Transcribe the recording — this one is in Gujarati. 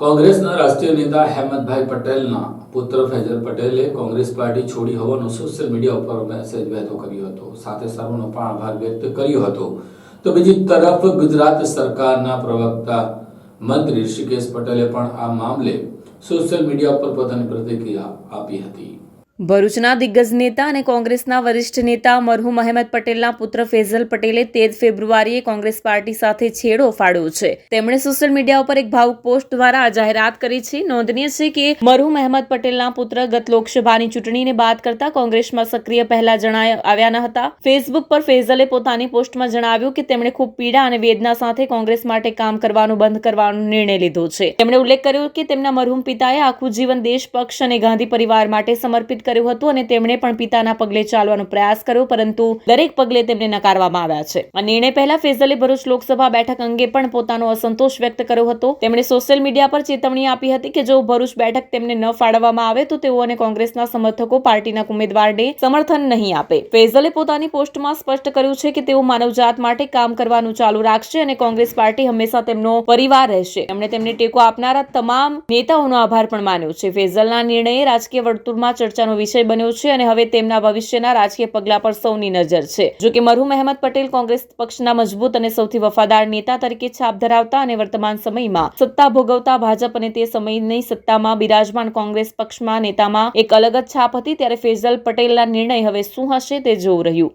કોંગ્રેસના રાષ્ટ્રીય નેતા હેમંતભાઈ પટેલના પુત્ર ફૈઝલ પટેલે કોંગ્રેસ પાર્ટી છોડી હોવાનો સોશિયલ મીડિયા ઉપર મેસેજ વહેતો કર્યો હતો. સાથે સર્વનો પણ આભાર વ્યક્ત કર્યો હતો. તો બીજી તરફ ગુજરાત સરકારના પ્રવક્તા મંત્રી ઋષિકેશ પટેલે પણ આ મામલે સોશિયલ મીડિયા ઉપર પોતાની પ્રતિક્રિયા આપી હતી. ભરૂચના દિગ્ગજ નેતા અને કોંગ્રેસના વરિષ્ઠ નેતા મરહુમ અહેમદ પટેલના પુત્ર ફેઝલ પટેલે તેર ફેબ્રુઆરીએ કોંગ્રેસ પાર્ટી સાથે છેડો ફાડ્યો છે. તેમણે સોશિયલ મીડિયા ઉપર એક ભાવુક પોસ્ટ દ્વારા આ જાહેરાત કરી છે. નોંધનીય છે કે મરહુમ અહેમદ પટેલના પુત્ર ગત લોકસભાની ચૂંટણીને બાદ કરતા કોંગ્રેસમાં સક્રિય પહેલા જણાય આવ્યા ન હતા. ફેસબુક પર ફેઝલે પોતાની પોસ્ટમાં જણાવ્યું કે તેમણે ખૂબ પીડા અને વેદના સાથે કોંગ્રેસ માટે કામ કરવાનું બંધ કરવાનો નિર્ણય લીધો છે. તેમણે ઉલ્લેખ કર્યો કે તેમના મરહુમ પિતાએ આખું જીવન દેશ પક્ષ અને ગાંધી પરિવાર માટે સમર્પિત કર્યું હતું અને તેમણે પણ પિતાના પગલે ચાલવાનો પ્રયાસ કર્યો, પરંતુ દરેક પગલે તેમને નકારવામાં આવ્યા છે. આ નિર્ણય પહેલા ફેઝલે ભરૂચ લોકસભા બેઠક અંગે પણ પોતાનો અસંતોષ વ્યક્ત કર્યો હતો. તેમણે સોશિયલ મીડિયા પર ચેતવણી આપી હતી કે જો ભરૂચ બેઠક તેમને ન ફાળવવામાં આવે, તો તેઓ અને કોંગ્રેસના સમર્થકો પાર્ટીના ઉમેદવારને સમર્થન નહીં આપે. ફેઝલે પોતાની પોસ્ટમાં સ્પષ્ટ કર્યું છે કે તેઓ માનવજાત માટે કામ કરવાનું ચાલુ રાખશે અને કોંગ્રેસ પાર્ટી હંમેશા તેમનો પરિવાર રહેશે. તેમણે તેમને ટેકો આપનારા તમામ નેતાઓનો આભાર પણ માન્યો છે. ફેઝલના નિર્ણયે રાજકીય વર્તુળમાં વિષય બન્યો છે અને હવે તેમના ભવિષ્યના રાજકીય પગલા પર સૌની નજર છે. જો કે મરહુમ અહેમદ પટેલ કોંગ્રેસ પક્ષના મજબૂત અને સૌથી વફાદાર નેતા તરીકે છાપ ધરાવતા અને વર્તમાન સમયમાં સત્તા ભોગવતા ભાજપ અને તે સમયની સત્તામાં બિરાજમાન કોંગ્રેસ પક્ષમાં નેતામાં એક અલગ જ છાપ હતી, ત્યારે ફેઝલ પટેલના નિર્ણય હવે શું હશે તે જોવું રહ્યું.